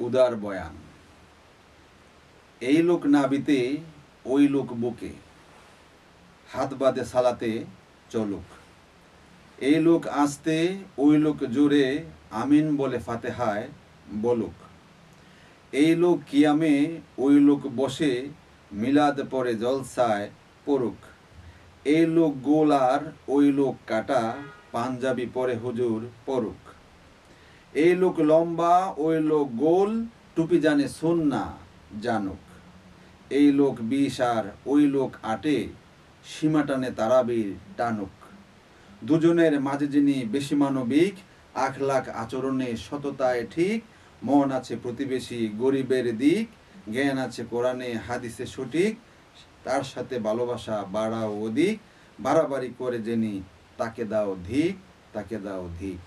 উদার বয়ান। এই লোক নাবিতে, ওই লোক বুকে। হাত বাদে সালাতে, চলুক। এই লোক আসতে, ওই লোক জোরে, আমিন বলে ফাতেহায়, বলুক। এই লোক কিয়ামে, ওই লোক বসে, মিলাদ পরে জলসায় পড়ুক। এই লোক গোল আর ওই লোক কাটা, পাঞ্জাবি পরে হুজুর পড়ুক। এই লোক লম্বা ওই লোক গোল, টুপি জানে সুন্না, জানুক। এই লোক বিষ আর ওই লোক আটে, সীমা টানে তারাবির টানুক। দুজনের মাঝে যিনি বেশি মানবিক, আখলাখ আচরণে সততায় ঠিক, মন আছে প্রতিবেশী গরিবের দিক, জ্ঞান আছে কোরআনে, হাদিসে সঠিক, তার সাথে ভালোবাসা বাড়াও অধিক, বাড়াবাড়ি করে যিনি তাকে দাও ধিক, তাকে দাও ধিক।